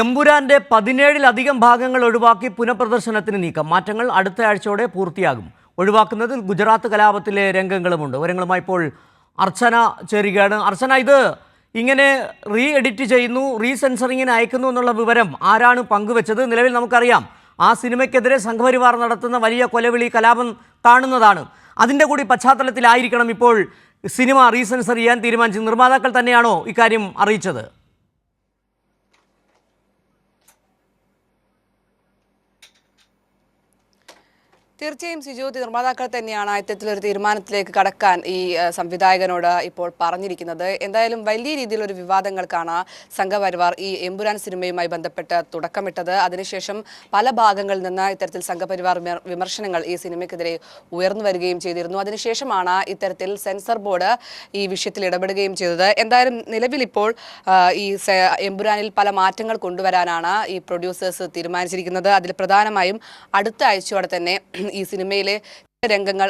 എമ്പുരാന്റെ പതിനേഴിലധികം ഭാഗങ്ങൾ ഒഴിവാക്കി പുനഃപ്രദർശനത്തിന് നീക്കം. മാറ്റങ്ങൾ അടുത്ത ആഴ്ചയോടെ പൂർത്തിയാകും. ഒഴിവാക്കുന്നതിൽ ഗുജറാത്ത് കലാപത്തിലെ രംഗങ്ങളുമുണ്ട്. വിവരങ്ങളുമായി ഇപ്പോൾ അർച്ചന ചേരുകയാണ്. അർച്ചന ഇത് ഇങ്ങനെ റീ എഡിറ്റ് ചെയ്യുന്നു റീസെൻസറിങ്ങിന് അയക്കുന്നു എന്നുള്ള വിവരം ആരാണ് പങ്കുവച്ചത്? നിലവിൽ നമുക്കറിയാം ആ സിനിമയ്ക്കെതിരെ സംഘപരിവാർ നടത്തുന്ന വലിയ കൊലവിളി കലാപം കാണുന്നതാണ്. അതിന്റെ കൂടി പശ്ചാത്തലത്തിലായിരിക്കണം ഇപ്പോൾ സിനിമ റീസെൻസർ ചെയ്യാൻ തീരുമാനിച്ചത്. നിർമ്മാതാക്കൾ തന്നെയാണോ ഇക്കാര്യം അറിയിച്ചത്? തീർച്ചയായും സിജു നിർമ്മാതാക്കൾ തന്നെയാണ് ഇത്തരത്തിലൊരു തീരുമാനത്തിലേക്ക് കടക്കാൻ ഈ സംവിധായകനോട് ഇപ്പോൾ പറഞ്ഞിരിക്കുന്നത്. എന്തായാലും വലിയ രീതിയിലൊരു വിവാദങ്ങൾക്കാണ് സംഘപരിവാർ ഈ എമ്പുരാൻ സിനിമയുമായി ബന്ധപ്പെട്ട് തുടക്കമിട്ടത്. അതിനുശേഷം പല ഭാഗങ്ങളിൽ നിന്ന് ഇത്തരത്തിൽ സംഘപരിവാർ വിമർശനങ്ങൾ ഈ സിനിമയ്ക്കെതിരെ ഉയർന്നു വരികയും ചെയ്തിരുന്നു. അതിനുശേഷമാണ് ഇത്തരത്തിൽ സെൻസർ ബോർഡ് ഈ വിഷയത്തിൽ ഇടപെടുകയും ചെയ്തത്. എന്തായാലും നിലവിൽ ഇപ്പോൾ ഈ എമ്പുരാനിൽ പല മാറ്റങ്ങൾ കൊണ്ടുവരാനാണ് ഈ പ്രൊഡ്യൂസേഴ്സ് തീരുമാനിച്ചിരിക്കുന്നത്. അതിൽ പ്രധാനമായും അടുത്ത ആഴ്ചയോടെ തന്നെ ഈ സിനിമയിലെ രംഗങ്ങൾ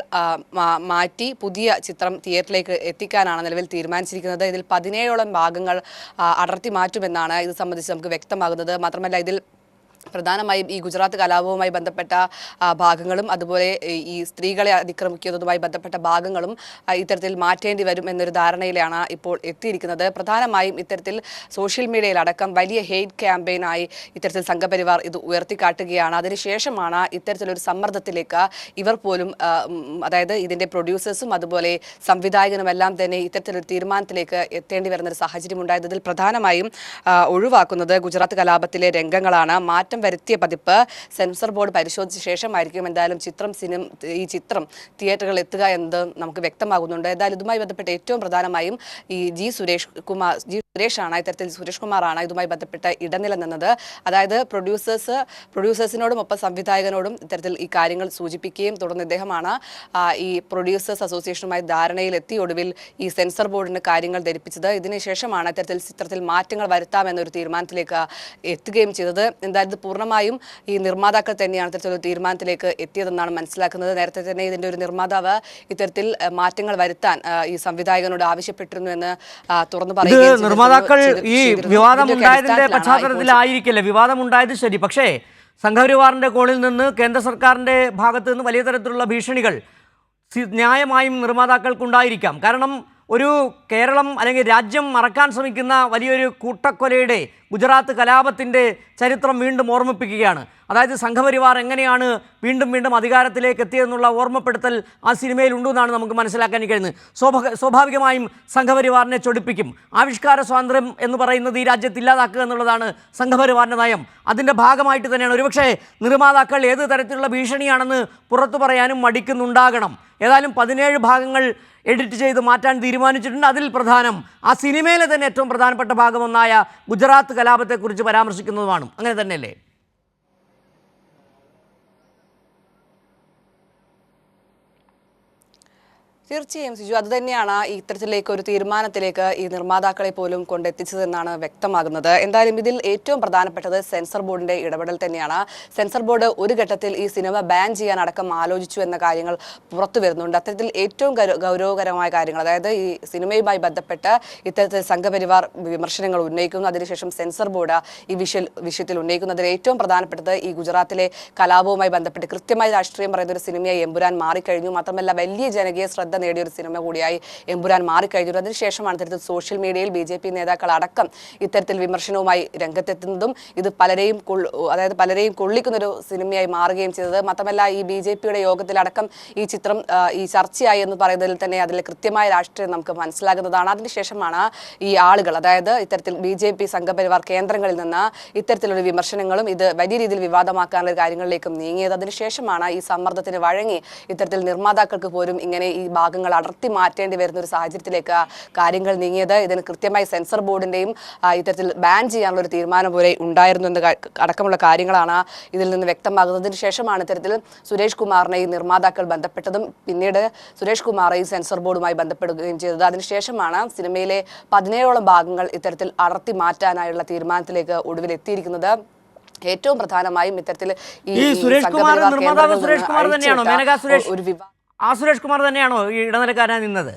മാറ്റി പുതിയ ചിത്രം തിയേറ്ററിലേക്ക് എത്തിക്കാനാണ് നിലവിൽ തീരുമാനിച്ചിരിക്കുന്നത്. ഇതിൽ പതിനേഴോളം ഭാഗങ്ങൾ അടർത്തി മാറ്റുമെന്നാണ് ഇത് സംബന്ധിച്ച് നമുക്ക് വ്യക്തമാകുന്നത്. മാത്രമല്ല ഇതിൽ പ്രധാനമായും ഈ ഗുജറാത്ത് കലാപവുമായി ബന്ധപ്പെട്ട ഭാഗങ്ങളും അതുപോലെ ഈ- സ്ത്രീകളെ അതിക്രമിക്കുന്നതുമായി ബന്ധപ്പെട്ട ഭാഗങ്ങളും ഇത്തരത്തിൽ മാറ്റേണ്ടി വരും എന്നൊരു ധാരണയിലാണ് ഇപ്പോൾ എത്തിയിരിക്കുന്നത്. പ്രധാനമായും ഇത്തരത്തിൽ സോഷ്യൽ മീഡിയയിലടക്കം വലിയ ഹെയ്റ്റ് ക്യാമ്പയിനായി ഇത്തരത്തിൽ സംഘപരിവാർ ഇത് ഉയർത്തിക്കാട്ടുകയാണ്. അതിനുശേഷമാണ് ഇത്തരത്തിലൊരു സമ്മർദ്ദത്തിലേക്ക് ഇവർ പോലും അതായത് ഇതിന്റെ പ്രൊഡ്യൂസേഴ്സും അതുപോലെ സംവിധായകനുമെല്ലാം തന്നെ ഇത്തരത്തിലൊരു തീരുമാനത്തിലേക്ക് എത്തേണ്ടി വരുന്നൊരു സാഹചര്യം ഉണ്ടായത് ഇതിൽ പ്രധാനമായും ഒഴിവാക്കുന്നത് ഗുജറാത്ത് കലാപത്തിലെ രംഗങ്ങളാണ്. മാറ്റം വരുത്തിയ പതിപ്പ് സെൻസർ ബോർഡ് പരിശോധിച്ച ശേഷമായിരിക്കും എന്തായാലും ചിത്രം സിനിമ ഈ ചിത്രം തിയേറ്ററുകളിൽ എത്തുക എന്നത് നമുക്ക് വ്യക്തമാകുന്നുണ്ട്. എന്തായാലും ഇതുമായി ബന്ധപ്പെട്ട് ഏറ്റവും പ്രധാനമായും ഈ ജി സുരേഷ് കുമാർ ജി സുരേഷാണ് ഇത്തരത്തിൽ സുരേഷ് കുമാറാണ് ഇതുമായി ബന്ധപ്പെട്ട് ഇടനില നിന്നത്. അതായത് പ്രൊഡ്യൂസേഴ്സ് പ്രൊഡ്യൂസേഴ്സിനോടും ഒപ്പം സംവിധായകനോടും ഇത്തരത്തിൽ ഈ കാര്യങ്ങൾ സൂചിപ്പിക്കുകയും തുടർന്ന് ഇദ്ദേഹമാണ് ഈ പ്രൊഡ്യൂസേഴ്സ് അസോസിയേഷനുമായി ധാരണയിലെത്തി ഒടുവിൽ ഈ സെൻസർ ബോർഡിന് കാര്യങ്ങൾ ധരിപ്പിച്ചത്. ഇതിനുശേഷമാണ് ഇത്തരത്തിൽ ചിത്രത്തിൽ മാറ്റങ്ങൾ വരുത്താമെന്നൊരു തീരുമാനത്തിലേക്ക് എത്തുകയും ചെയ്തത്. എന്തായാലും പൂർണമായും ഈ നിർമ്മാതാക്കൾ തന്നെയാണ് ഇത്തരത്തിലൊരു തീരുമാനത്തിലേക്ക് എത്തിയതെന്നാണ് മനസ്സിലാക്കുന്നത്. നേരത്തെ തന്നെ ഇതിന്റെ ഒരു നിർമ്മാതാവ് ഇത്തരത്തിൽ മാറ്റങ്ങൾ വരുത്താൻ ഈ സംവിധായകനോട് ആവശ്യപ്പെട്ടിരുന്നു എന്ന് തുറന്നു പറയുകയും നിർമ്മാതാക്കൾ ഈ വിവാദം ഉണ്ടായതിന്റെ പശ്ചാത്തലത്തിലായിരിക്കില്ല? വിവാദം ഉണ്ടായത് ശരി. പക്ഷേ സംഘപരിവാറിന്റെ കോളിൽ നിന്ന് കേന്ദ്ര സർക്കാരിന്റെ ഭാഗത്ത് നിന്ന് വലിയ തരത്തിലുള്ള ഭീഷണികൾ ന്യായമായും ന്യായമായും നിർമ്മാതാക്കൾക്കുണ്ടായിരിക്കാം. കാരണം ഒരു കേരളം അല്ലെങ്കിൽ രാജ്യം മറക്കാൻ ശ്രമിക്കുന്ന വലിയൊരു കൂട്ടക്കൊലയുടെ ഗുജറാത്ത് കലാപത്തിന്റെ ചരിത്രം വീണ്ടും ഓർമ്മിപ്പിക്കുകയാണ്. അതായത് സംഘപരിവാർ എങ്ങനെയാണ് വീണ്ടും വീണ്ടും അധികാരത്തിലേക്ക് എത്തിയതെന്നുള്ള ഓർമ്മപ്പെടുത്തൽ ആ സിനിമയിൽ ഉണ്ടെന്നാണ് നമുക്ക് മനസ്സിലാക്കാൻ കഴിയുന്നത്. സ്വാഭാ സ്വാഭാവികമായും സംഘപരിവാറിനെ ചൊടിപ്പിക്കും. ആവിഷ്കാര സ്വാതന്ത്ര്യം എന്ന് പറയുന്നത് ഈ രാജ്യത്ത് ഇല്ലാതാക്കുക എന്നുള്ളതാണ് സംഘപരിവാറിന്റെ നയം. അതിന്റെ ഭാഗമായിട്ട് തന്നെയാണ്. ഒരുപക്ഷേ നിർമ്മാതാക്കൾ ഏത് തരത്തിലുള്ള ഭീഷണിയാണെന്ന് പുറത്തു പറയാനും മടിക്കുന്നുണ്ടാകണം. ഏതായാലും പതിനേഴ് ഭാഗങ്ങൾ എഡിറ്റ് ചെയ്ത് മാറ്റാൻ തീരുമാനിച്ചിട്ടുണ്ട്. അതിൽ പ്രധാനം ആ സിനിമയിലെ തന്നെ ഏറ്റവും പ്രധാനപ്പെട്ട ഭാഗമൊന്നായ ഗുജറാത്ത് കലാപത്തെക്കുറിച്ച് പരാമർശിക്കുന്നതുമാണ്. അങ്ങനെ തന്നെയല്ലേ? തീർച്ചയായും സിജു അതുതന്നെയാണ് ഇത്തരത്തിലേക്ക് ഒരു തീരുമാനത്തിലേക്ക് ഈ നിർമ്മാതാക്കളെ പോലും കൊണ്ടെത്തിച്ചതെന്നാണ് വ്യക്തമാകുന്നത്. എന്തായാലും ഇതിൽ ഏറ്റവും പ്രധാനപ്പെട്ടത് സെൻസർ ബോർഡിന്റെ ഇടപെടൽ തന്നെയാണ്. സെൻസർ ബോർഡ് ഒരു ഘട്ടത്തിൽ ഈ സിനിമ ബാൻ ചെയ്യാൻ അടക്കം ആലോചിച്ചു എന്ന കാര്യങ്ങൾ പുറത്തു വരുന്നുണ്ട്. അത്തരത്തിൽ ഏറ്റവും ഗൗരവകരമായ കാര്യങ്ങൾ അതായത് ഈ സിനിമയുമായി ബന്ധപ്പെട്ട് ഇത്തരത്തിൽ സംഘപരിവാർ വിമർശനങ്ങൾ ഉന്നയിക്കുന്നു. അതിനുശേഷം സെൻസർ ബോർഡ് ഈ വിഷയ വിഷയത്തിൽ ഉന്നയിക്കുന്നതിൽ ഏറ്റവും പ്രധാനപ്പെട്ടത് ഈ ഗുജറാത്തിലെ കലാപവുമായി ബന്ധപ്പെട്ട് കൃത്യമായി രാഷ്ട്രീയം പറയുന്ന ഒരു സിനിമയായി എമ്പുരാൻ മാറിക്കഴിഞ്ഞു. മാത്രമല്ല വലിയ ജനകീയ ശ്രദ്ധ നേടിയ ഒരു സിനിമ കൂടിയായി എമ്പുരാൻ മാറിക്കഴിഞ്ഞു. അതിനുശേഷമാണ് ഇത്തരത്തിൽ സോഷ്യൽ മീഡിയയിൽ ബി ജെ പി നേതാക്കൾ അടക്കം ഇത്തരത്തിൽ വിമർശനവുമായി രംഗത്തെത്തുന്നതും ഇത് പലരെയും അതായത് പലരെയും കൊള്ളിക്കുന്ന ഒരു സിനിമയായി മാറുകയും ചെയ്തത്. മാത്രമല്ല ഈ ബി ജെ പിയുടെ യോഗത്തിലടക്കം ഈ ചിത്രം ഈ ചർച്ചയായി എന്ന് പറയുന്നതിൽ തന്നെ അതിൽ കൃത്യമായ രാഷ്ട്രീയം നമുക്ക് മനസ്സിലാകുന്നതാണ്. അതിനുശേഷമാണ് ഈ ആളുകൾ അതായത് ഇത്തരത്തിൽ ബി ജെ പി സംഘപരിവാർ കേന്ദ്രങ്ങളിൽ നിന്ന് ഇത്തരത്തിലുള്ള വിമർശനങ്ങളും ഇത് വലിയ രീതിയിൽ വിവാദമാക്കാനുള്ള കാര്യങ്ങളിലേക്കും നീങ്ങിയത്. അതിനുശേഷമാണ് ഈ സമ്മർദ്ദത്തിന് വഴങ്ങി ഇത്തരത്തിൽ നിർമ്മാതാക്കൾക്ക് പോലും ഇങ്ങനെ ഈ ഭാഗങ്ങൾ അടർത്തി മാറ്റേണ്ടി വരുന്ന ഒരു സാഹചര്യത്തിലേക്ക് കാര്യങ്ങൾ നീങ്ങിയത്. ഇതിന് കൃത്യമായി സെൻസർ ബോർഡിന്റെയും ഇത്തരത്തിൽ ബാൻ ചെയ്യാനുള്ള ഒരു തീരുമാനം പോലെ ഉണ്ടായിരുന്നു എന്ന് അടക്കമുള്ള കാര്യങ്ങളാണ് ഇതിൽ നിന്ന് വ്യക്തമാകുന്നതിന് ശേഷമാണ് ഇത്തരത്തിൽ സുരേഷ് കുമാറിനെ ഈ നിർമ്മാതാക്കൾ ബന്ധപ്പെട്ടതും പിന്നീട് സുരേഷ് കുമാർ ഈ സെൻസർ ബോർഡുമായി ബന്ധപ്പെടുകയും ചെയ്തത്. അതിനുശേഷമാണ് സിനിമയിലെ പതിനേഴോളം ഭാഗങ്ങൾ ഇത്തരത്തിൽ അടർത്തി മാറ്റാനായുള്ള തീരുമാനത്തിലേക്ക് ഒടുവിൽ എത്തിയിരിക്കുന്നത് ഏറ്റവും പ്രധാനമായും ഇത്തരത്തിൽ ഈ സുരേഷ് കുമാർ സംഘപരിവാർ സുരേഷ് കുമാർ തന്നെയാണോ? അഴിച്ചുവിട്ട മേനകാ സുരേഷ്? ഒരു വിവാദ ആ സുരേഷ് കുമാർ തന്നെയാണോ ഈ ഇടനിലക്കാരനായി നിന്നത്?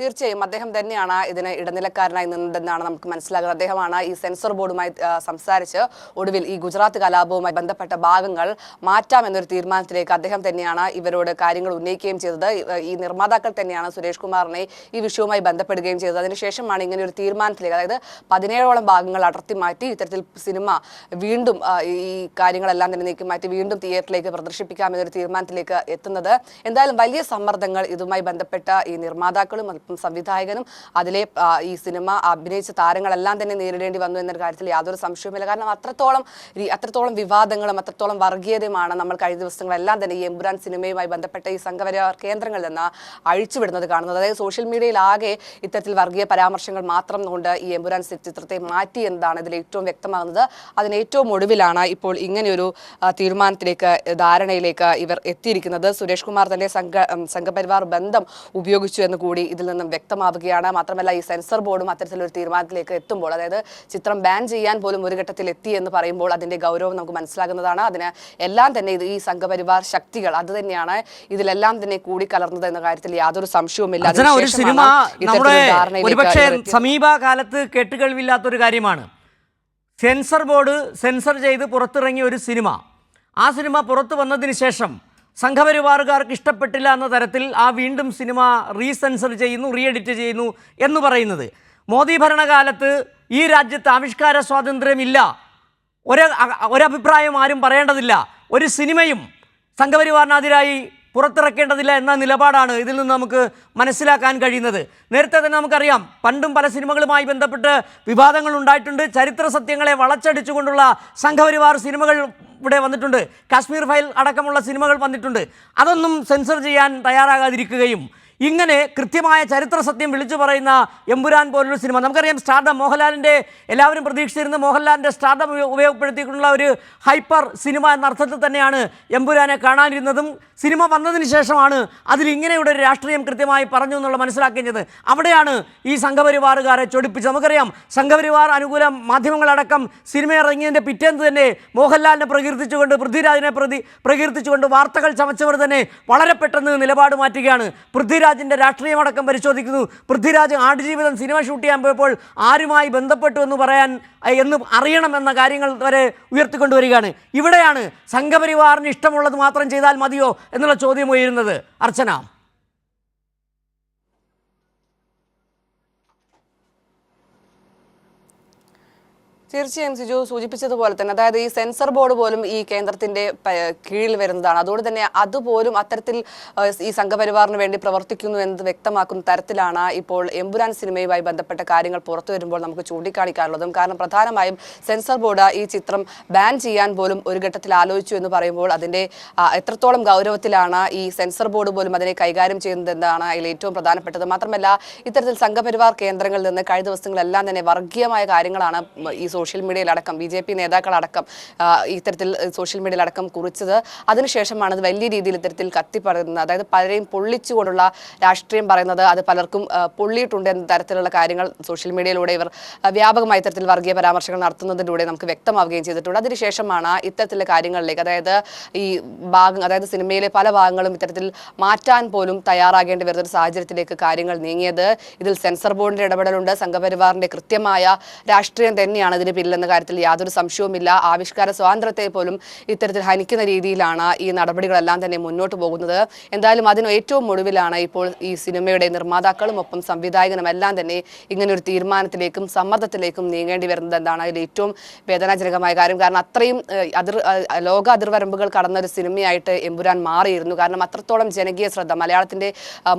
തീർച്ചയായും അദ്ദേഹം തന്നെയാണ് ഇതിന് ഇടനിലക്കാരനായി നിന്നതെന്നാണ് നമുക്ക് മനസ്സിലാകുന്നത്. അദ്ദേഹമാണ് ഈ സെൻസർ ബോർഡുമായി സംസാരിച്ച് ഒടുവിൽ ഈ ഗുജറാത്ത് കലാപവുമായി ബന്ധപ്പെട്ട ഭാഗങ്ങൾ മാറ്റാമെന്നൊരു തീരുമാനത്തിലേക്ക് അദ്ദേഹം തന്നെയാണ് ഇവരോട് കാര്യങ്ങൾ ഉന്നയിക്കുകയും ചെയ്തത്. ഈ- നിർമ്മാതാക്കൾ തന്നെയാണ് സുരേഷ് കുമാറിനെ ഈ വിഷയവുമായി ബന്ധപ്പെടുകയും ചെയ്തത്. അതിനുശേഷമാണ് ഇങ്ങനെ ഒരു തീരുമാനത്തിലേക്ക് അതായത് പതിനേഴോളം ഭാഗങ്ങൾ അടർത്തി മാറ്റി ഇത്തരത്തിൽ സിനിമ വീണ്ടും ഈ കാര്യങ്ങളെല്ലാം തന്നെ നീക്കി മാറ്റി വീണ്ടും തിയേറ്ററിലേക്ക് പ്രദർശിപ്പിക്കാമെന്നൊരു തീരുമാനത്തിലേക്ക് എത്തുന്നത്. എന്തായാലും വലിയ സമ്മർദ്ദങ്ങൾ ഇതുമായി ബന്ധപ്പെട്ട ഈ നിർമ്മാതാക്കളും സംവിധായകനും അതിലെ ഈ സിനിമ അഭിനയിച്ച താരങ്ങളെല്ലാം തന്നെ നേരിടേണ്ടി വന്നു എന്നൊരു കാര്യത്തിൽ യാതൊരു സംശയവുമില്ല. കാരണം അത്രത്തോളം അത്രത്തോളം വിവാദങ്ങളും അത്രത്തോളം വർഗീയതയുമാണ് നമ്മൾ കഴിഞ്ഞ ദിവസങ്ങളെല്ലാം തന്നെ ഈ എമ്പുരാൻ സിനിമയുമായി ബന്ധപ്പെട്ട ഈ സംഘപരിവാർ കേന്ദ്രങ്ങളിൽ നിന്ന് അഴിച്ചുവിടുന്നത് കാണുന്നത്. അതായത് സോഷ്യൽ മീഡിയയിൽ ആകെ ഇത്തരത്തിൽ വർഗീയ പരാമർശങ്ങൾ മാത്രം കൊണ്ട് ഈ എമ്പുരാൻ സി- ചിത്രത്തെ മാറ്റി എന്നതാണ് ഇതിൽ ഏറ്റവും വ്യക്തമാകുന്നത്. അതിന് ഏറ്റവും ഒടുവിലാണ് ഇപ്പോൾ ഇങ്ങനെയൊരു തീരുമാനത്തിലേക്ക് ധാരണയിലേക്ക് ഇവർ എത്തിയിരിക്കുന്നത്. സുരേഷ് കുമാർ തന്നെ സംഘ സംഘപരിവാർ ബന്ധം ഉപയോഗിച്ചു എന്ന് കൂടി ഇതിൽ നിന്നും വ്യക്തമാവുകയാണ്. മാത്രമല്ല ഈ സെൻസർ ബോർഡും അത്തരത്തിലൊരു തീരുമാനത്തിലേക്ക് എത്തുമ്പോൾ അതായത് ചിത്രം ബാൻ ചെയ്യാൻ പോലും ഒരു ഘട്ടത്തിൽ എത്തി എന്ന് പറയുമ്പോൾ അതിന്റെ ഗൗരവം നമുക്ക് മനസ്സിലാകുന്നതാണ്. അതിന് എല്ലാം തന്നെ ഇത് ഈ സംഘപരിവാർ ശക്തികൾ അത് തന്നെയാണ് ഇതിലെല്ലാം തന്നെ കൂടി കലർന്നത് എന്ന കാര്യത്തിൽ യാതൊരു സംശയവുമില്ല. ഒരു സിനിമ ഒരുപക്ഷെ സമീപകാലത്ത് കേട്ടുകേൾവില്ലാത്തൊരു കാര്യമാണ്. സെൻസർ ബോർഡ് സെൻസർ ചെയ്ത് പുറത്തിറങ്ങിയ ഒരു സിനിമ. ആ സിനിമ പുറത്തു വന്നതിന് ശേഷം സംഘപരിവാറുകാർക്ക് ഇഷ്ടപ്പെട്ടില്ല എന്ന തരത്തിൽ ആ വീണ്ടും സിനിമ റീസെൻസർ ചെയ്യുന്നു റീ എഡിറ്റ് ചെയ്യുന്നു എന്ന് പറയുന്നത്. മോദി ഭരണകാലത്ത് ഈ രാജ്യത്ത് ആവിഷ്കാര സ്വാതന്ത്ര്യമില്ല. ഒരു ഒരഭിപ്രായം ആരും പറയേണ്ടതില്ല. ഒരു സിനിമയും സംഘപരിവാറിനെതിരായി പുറത്തിറക്കേണ്ടതില്ല എന്ന നിലപാടാണ് ഇതിൽ നിന്ന് നമുക്ക് മനസ്സിലാക്കാൻ കഴിയുന്നത്. നേരത്തെ തന്നെ നമുക്കറിയാം പണ്ടും പല സിനിമകളുമായി ബന്ധപ്പെട്ട് വിവാദങ്ങൾ ഉണ്ടായിട്ടുണ്ട്. ചരിത്ര സത്യങ്ങളെ വളച്ചടിച്ചുകൊണ്ടുള്ള സംഘപരിവാർ സിനിമകൾ ഇവിടെ വന്നിട്ടുണ്ട്. കാശ്മീർ ഫയൽ അടക്കമുള്ള സിനിമകൾ വന്നിട്ടുണ്ട്. അതൊന്നും സെൻസർ ചെയ്യാൻ തയ്യാറാകാതിരിക്കുകയും ഇങ്ങനെ കൃത്യമായ ചരിത്ര സത്യം വിളിച്ചു പറയുന്ന എമ്പുരാൻ പോലൊരു സിനിമ. നമുക്കറിയാം സ്റ്റാർഡം മോഹൻലാലിന്റെ എല്ലാവരും പ്രതീക്ഷിച്ചിരുന്ന മോഹൻലാലിന്റെ സ്റ്റാർഡം ഉപയോ- ഉപയോഗപ്പെടുത്തിയിട്ടുള്ള ഒരു ഹൈപ്പർ സിനിമ എന്ന അർത്ഥത്തിൽ തന്നെയാണ് എമ്പുരാനെ കാണാനിരുന്നതും. സിനിമ വന്നതിന് ശേഷമാണ് അതിൽ ഇങ്ങനെയുള്ള ഒരു രാഷ്ട്രീയം കൃത്യമായി പറഞ്ഞു എന്നുള്ള മനസ്സിലാക്കിയത്. അവിടെയാണ് ഈ സംഘപരിവാറുകാരെ ചൊടിപ്പിച്ചത്. നമുക്കറിയാം സംഘപരിവാർ അനുകൂല മാധ്യമങ്ങളടക്കം സിനിമ ഇറങ്ങിയതിന്റെ പിറ്റേന്ന് തന്നെ മോഹൻലാലിനെ പ്രകീർത്തിച്ചുകൊണ്ട് പൃഥ്വിരാജിനെ പ്രതി പ്രകീർത്തിച്ചുകൊണ്ട് വാർത്തകൾ ചമച്ചവർ തന്നെ വളരെ പെട്ടെന്ന് നിലപാട് മാറ്റുകയാണ്. പൃഥ്വിരാജിന്റെ രാഷ്ട്രീയമടക്കം പരിശോധിക്കുന്നു. പൃഥ്വിരാജ് ആടുജീവിതം സിനിമ ഷൂട്ട് ചെയ്യാൻ പോയപ്പോൾ ആരുമായി ബന്ധപ്പെട്ടു എന്ന് പറയാൻ എന്ന് അറിയണം എന്ന കാര്യങ്ങൾ വരെ ഉയർത്തിക്കൊണ്ടുവരികയാണ്. ഇവിടെയാണ് സംഘപരിവാറിന് ഇഷ്ടമുള്ളത് മാത്രം ചെയ്താൽ മതിയോ എന്നുള്ള ചോദ്യം ഉയരുന്നത്. അർച്ചന. തീർച്ചയായും സിജു സൂചിപ്പിച്ചതുപോലെ തന്നെ അതായത് ഈ സെൻസർ ബോർഡ് പോലും ഈ കേന്ദ്രത്തിന്റെ കീഴിൽ വരുന്നതാണ്. അതുകൊണ്ട് തന്നെ അതുപോലും അത്തരത്തിൽ ഈ സംഘപരിവാറിന് വേണ്ടി പ്രവർത്തിക്കുന്നു എന്ന് വ്യക്തമാക്കുന്ന തരത്തിലാണ് ഇപ്പോൾ എമ്പുരാൻ സിനിമയുമായി ബന്ധപ്പെട്ട കാര്യങ്ങൾ പുറത്തു വരുമ്പോൾ നമുക്ക് ചൂണ്ടിക്കാണിക്കാനുള്ളതും. കാരണം പ്രധാനമായും സെൻസർ ബോർഡ് ഈ ചിത്രം ബാൻ ചെയ്യാൻ പോലും ഒരു ഘട്ടത്തിൽ ആലോചിച്ചു എന്ന് പറയുമ്പോൾ അതിന്റെ എത്രത്തോളം ഗൗരവത്തിലാണ് ഈ സെൻസർ ബോർഡ് പോലും അതിനെ കൈകാര്യം ചെയ്യുന്നതെന്നാണ് അതിൽ ഏറ്റവും പ്രധാനപ്പെട്ടത്. മാത്രമല്ല ഇത്തരത്തിൽ സംഘപരിവാർ കേന്ദ്രങ്ങളിൽ നിന്ന് കഴിഞ്ഞ ദിവസങ്ങളെല്ലാം തന്നെ വർഗീയമായ കാര്യങ്ങളാണ് ഈ സോഷ്യൽ മീഡിയയിലടക്കം ബി ജെ പി നേതാക്കളടക്കം ഇത്തരത്തിൽ സോഷ്യൽ മീഡിയയിലടക്കം കുറിച്ചത്. അതിനുശേഷമാണ് അത് വലിയ രീതിയിൽ ഇത്തരത്തിൽ കത്തിപ്പറയുന്നത് അതായത് പലരെയും പൊള്ളിച്ചുകൊണ്ടുള്ള രാഷ്ട്രീയം പറയുന്നത് അത് പലർക്കും പൊള്ളിയിട്ടുണ്ട് എന്ന തരത്തിലുള്ള കാര്യങ്ങൾ സോഷ്യൽ മീഡിയയിലൂടെ ഇവർ വ്യാപകമായ ഇത്തരത്തിൽ വർഗീയ പരാമർശങ്ങൾ നടത്തുന്നതിലൂടെ നമുക്ക് വ്യക്തമാവുകയും ചെയ്തിട്ടുണ്ട്. അതിനുശേഷമാണ് ഇത്തരത്തിലുള്ള കാര്യങ്ങളിലേക്ക് അതായത് ഈ ഭാഗം അതായത് സിനിമയിലെ പല ഭാഗങ്ങളും ഇത്തരത്തിൽ മാറ്റാൻ പോലും തയ്യാറാകേണ്ടി വരുന്ന ഒരു സാഹചര്യത്തിലേക്ക് കാര്യങ്ങൾ നീങ്ങിയത്. ഇതിൽ സെൻസർ ബോർഡിന്റെ ഇടപെടലുണ്ട്. സംഘപരിവാറിന്റെ കൃത്യമായ രാഷ്ട്രീയം തന്നെയാണ് ഇതിന് പിന്നിലെന്ന കാര്യത്തിൽ യാതൊരു സംശയവുമില്ല. ആവിഷ്കാര സ്വാതന്ത്ര്യത്തെ പോലും ഇത്തരത്തിൽ ഹനിക്കുന്ന രീതിയിലാണ് ഈ നടപടികളെല്ലാം തന്നെ മുന്നോട്ട് പോകുന്നത്. എന്തായാലും അതിന് ഏറ്റവും ഒടുവിലാണ് ഇപ്പോൾ ഈ സിനിമയുടെ നിർമ്മാതാക്കളും ഒപ്പം സംവിധായകനും എല്ലാം തന്നെ ഇങ്ങനൊരു തീരുമാനത്തിലേക്കും സമ്മർദ്ദത്തിലേക്കും നീങ്ങേണ്ടി വരുന്നത് എന്താണ് അതിൽ ഏറ്റവും വേദനാജനകമായ കാര്യം. കാരണം അത്രയും അതിർ ലോക അതിർവരമ്പുകൾ കടന്ന ഒരു സിനിമയായിട്ട് എമ്പുരാൻ മാറിയിരുന്നു. കാരണം അത്രത്തോളം ജനകീയ ശ്രദ്ധ മലയാളത്തിന്റെ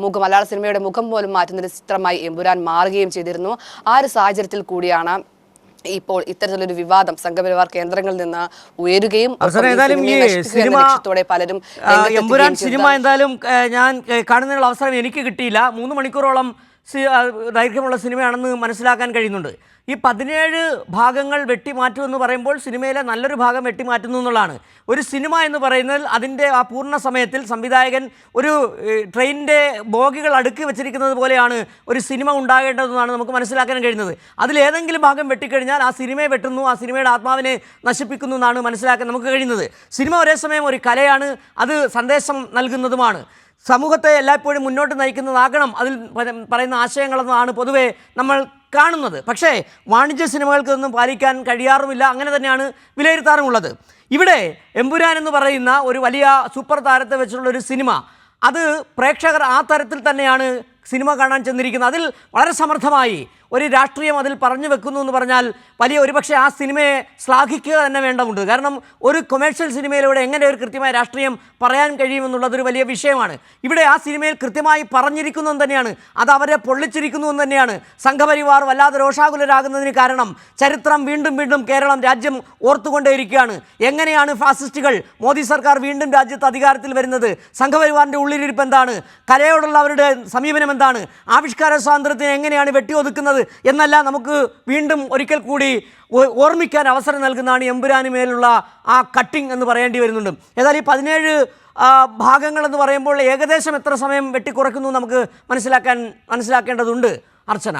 മുഖം മലയാള സിനിമയുടെ മുഖം പോലും മാറ്റുന്ന ഒരു ചിത്രമായി എമ്പുരാൻ മാറുകയും ചെയ്തിരുന്നു. ആ ഒരു സാഹചര്യത്തിൽ കൂടിയാണ് ഇപ്പോൾ ഇത്തരത്തിലൊരു വിവാദം സംഘപരിവാർ കേന്ദ്രങ്ങളിൽ നിന്ന് ഉയരുകയും ലക്ഷ്യത്തോടെ പലരും എമ്പുരാൻ സിനിമ എന്തായാലും ഞാൻ കാണുന്നതിനുള്ള അവസരം എനിക്ക് കിട്ടിയില്ല. മൂന്ന് മണിക്കൂറോളം ദൈർഘ്യമുള്ള സിനിമയാണെന്ന് മനസ്സിലാക്കാൻ കഴിയുന്നുണ്ട്. ഈ പതിനേഴ് ഭാഗങ്ങൾ വെട്ടിമാറ്റുമെന്ന് പറയുമ്പോൾ സിനിമയിലെ നല്ലൊരു ഭാഗം വെട്ടിമാറ്റുന്നു എന്നുള്ളതാണ്. ഒരു സിനിമ എന്ന് പറയുന്നത് അതിന്റെ ആ പൂർണ സമയത്തിൽ സംവിധായകൻ ഒരു ട്രെയിനിന്റെ ബോഗികൾ അടുക്കി വെച്ചിരിക്കുന്നത് പോലെയാണ് ഒരു സിനിമ ഉണ്ടാകേണ്ടതെന്നാണ് നമുക്ക് മനസ്സിലാക്കാൻ കഴിയുന്നത്. അതിലേതെങ്കിലും ഭാഗം വെട്ടിക്കഴിഞ്ഞാൽ ആ സിനിമയെ വെട്ടുന്നു ആ സിനിമയുടെ ആത്മാവിനെ നശിപ്പിക്കുന്നു എന്നാണ് മനസ്സിലാക്കാൻ നമുക്ക് കഴിയുന്നത്. സിനിമ ഒരേ സമയം ഒരു കലയാണ് അത് സന്ദേശം നൽകുന്നതുമാണ്. സമൂഹത്തെ എല്ലായ്പ്പോഴും മുന്നോട്ട് നയിക്കുന്നതാകണം. അതിൽ പറയുന്ന ആശയങ്ങളെന്നാണ് പൊതുവെ നമ്മൾ കാണുന്നത്. പക്ഷേ വാണിജ്യ സിനിമകൾക്കൊന്നും പാലിക്കാൻ കഴിയാറുമില്ല. അങ്ങനെ തന്നെയാണ് വിലയിരുത്താറുമുള്ളത്. ഇവിടെ എമ്പുരാൻ എന്ന് പറയുന്ന ഒരു വലിയ സൂപ്പർ താരത്തെ വെച്ചുള്ള ഒരു സിനിമ അത് പ്രേക്ഷകർ ആ തരത്തിൽ തന്നെയാണ് സിനിമ കാണാൻ ചെന്നിരിക്കുന്നത്. അതിൽ വളരെ സമർത്ഥമായി ഒരു രാഷ്ട്രീയം അതിൽ പറഞ്ഞു വെക്കുന്നു എന്ന് പറഞ്ഞാൽ വലിയ ഒരുപക്ഷെ ആ സിനിമയെ ശ്ലാഘിക്കുക തന്നെ വേണ്ടതുണ്ട്. കാരണം ഒരു കൊമേഴ്ഷ്യൽ സിനിമയിലൂടെ എങ്ങനെ ഒരു കൃത്യമായ രാഷ്ട്രീയം പറയാൻ കഴിയുമെന്നുള്ളതൊരു വലിയ വിഷയമാണ്. ഇവിടെ ആ സിനിമയിൽ കൃത്യമായി പറഞ്ഞിരിക്കുന്നു എന്ന് തന്നെയാണ്. അത് അവരെ പൊള്ളിച്ചിരിക്കുന്നു എന്ന് തന്നെയാണ്. സംഘപരിവാർ വല്ലാതെ രോഷാകുലരാകുന്നതിന് കാരണം ചരിത്രം വീണ്ടും വീണ്ടും കേരളം രാജ്യം ഓർത്തുകൊണ്ടേയിരിക്കുകയാണ്. എങ്ങനെയാണ് ഫാസിസ്റ്റുകൾ മോദി സർക്കാർ വീണ്ടും രാജ്യത്ത് അധികാരത്തിൽ വരുന്നത്? സംഘപരിവാറിന്റെ ഉള്ളിലിരിപ്പ് എന്താണ്? കലയോടുള്ള അവരുടെ സമീപനം എന്താണ്? ആവിഷ്കാര സ്വാതന്ത്ര്യത്തിന് എങ്ങനെയാണ് വെട്ടിയൊതുക്കുന്നത്? എന്നെല്ലാം നമുക്ക് വീണ്ടും ഒരിക്കൽ കൂടി ഓർമ്മിക്കാൻ അവസരം നൽകുന്നതാണ് എമ്പുരാന് മേലുള്ള ആ കട്ടിംഗ് എന്ന് പറയേണ്ടി വരുന്നുണ്ട്. ഏതായാലും ഈ പതിനേഴ് എന്ന് പറയുമ്പോൾ ഏകദേശം എത്ര സമയം വെട്ടിക്കുറയ്ക്കുന്നു നമുക്ക് മനസ്സിലാക്കാൻ മനസ്സിലാക്കേണ്ടതുണ്ട്. അർച്ചന.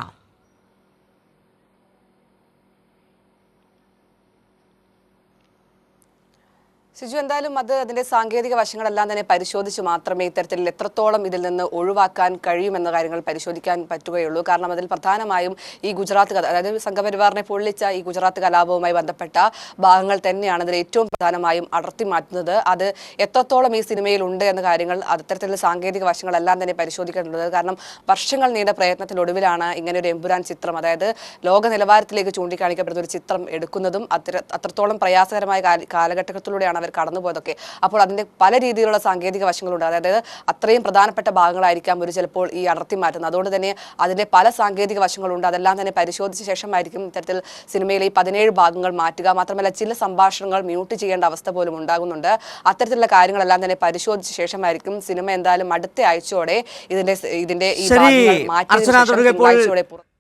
സിജു എന്തായാലും അത് അതിന്റെ സാങ്കേതിക വശങ്ങളെല്ലാം തന്നെ പരിശോധിച്ച് മാത്രമേ ഇത്തരത്തിൽ എത്രത്തോളം ഇതിൽ നിന്ന് ഒഴിവാക്കാൻ കഴിയുമെന്ന കാര്യങ്ങൾ പരിശോധിക്കാൻ പറ്റുകയുള്ളൂ. കാരണം അതിൽ പ്രധാനമായും ഈ ഗുജറാത്ത് അതായത് സംഘപരിവാറിനെ പൊള്ളിച്ച ഈ ഗുജറാത്ത് കലാപവുമായി ബന്ധപ്പെട്ട ഭാഗങ്ങൾ തന്നെയാണ് അതിൽ ഏറ്റവും പ്രധാനമായും അടർത്തി മാറ്റുന്നത്. അത് എത്രത്തോളം ഈ സിനിമയിൽ ഉണ്ട് എന്ന കാര്യങ്ങൾ അത്തരത്തിലുള്ള സാങ്കേതിക വശങ്ങളെല്ലാം തന്നെ പരിശോധിക്കേണ്ടത് കാരണം വർഷങ്ങൾ നീണ്ട പ്രയത്നത്തിനൊടുവിലാണ് ഇങ്ങനെ ഒരു എമ്പുരാൻ ചിത്രം അതായത് ലോക നിലവാരത്തിലേക്ക് ചൂണ്ടിക്കാണിക്കപ്പെടുന്ന ഒരു ചിത്രം എടുക്കുന്നതും അത്ര അത്രത്തോളം പ്രയാസകരമായ കാല- കാലഘട്ടത്തിലൂടെയാണ് അവർ കടന്നുപോയതൊക്കെ. അപ്പോൾ അതിന്റെ പല രീതിയിലുള്ള സാങ്കേതിക വശങ്ങളുണ്ട്. അതായത് അത്രയും പ്രധാനപ്പെട്ട ഭാഗങ്ങളായിരിക്കാം ഒരു ചിലപ്പോൾ ഈ അടർത്തി മാറ്റുന്നത്. അതുകൊണ്ട് തന്നെ അതിന്റെ പല സാങ്കേതിക വശങ്ങളുണ്ട്. അതെല്ലാം തന്നെ പരിശോധിച്ച ശേഷമായിരിക്കും ഇത്തരത്തിൽ സിനിമയിലെ ഈ പതിനേഴ് ഭാഗങ്ങൾ മാറ്റുക. മാത്രമല്ല ചില സംഭാഷണങ്ങൾ മ്യൂട്ട് ചെയ്യേണ്ട അവസ്ഥ പോലും ഉണ്ടാകുന്നുണ്ട്. അത്തരത്തിലുള്ള കാര്യങ്ങളെല്ലാം തന്നെ പരിശോധിച്ച ശേഷമായിരിക്കും സിനിമ എന്തായാലും അടുത്ത ആഴ്ചയോടെ ഇതിന്റെ ഇതിന്റെ ഈ ഭാഗങ്ങൾ മാറ്റിയതിനു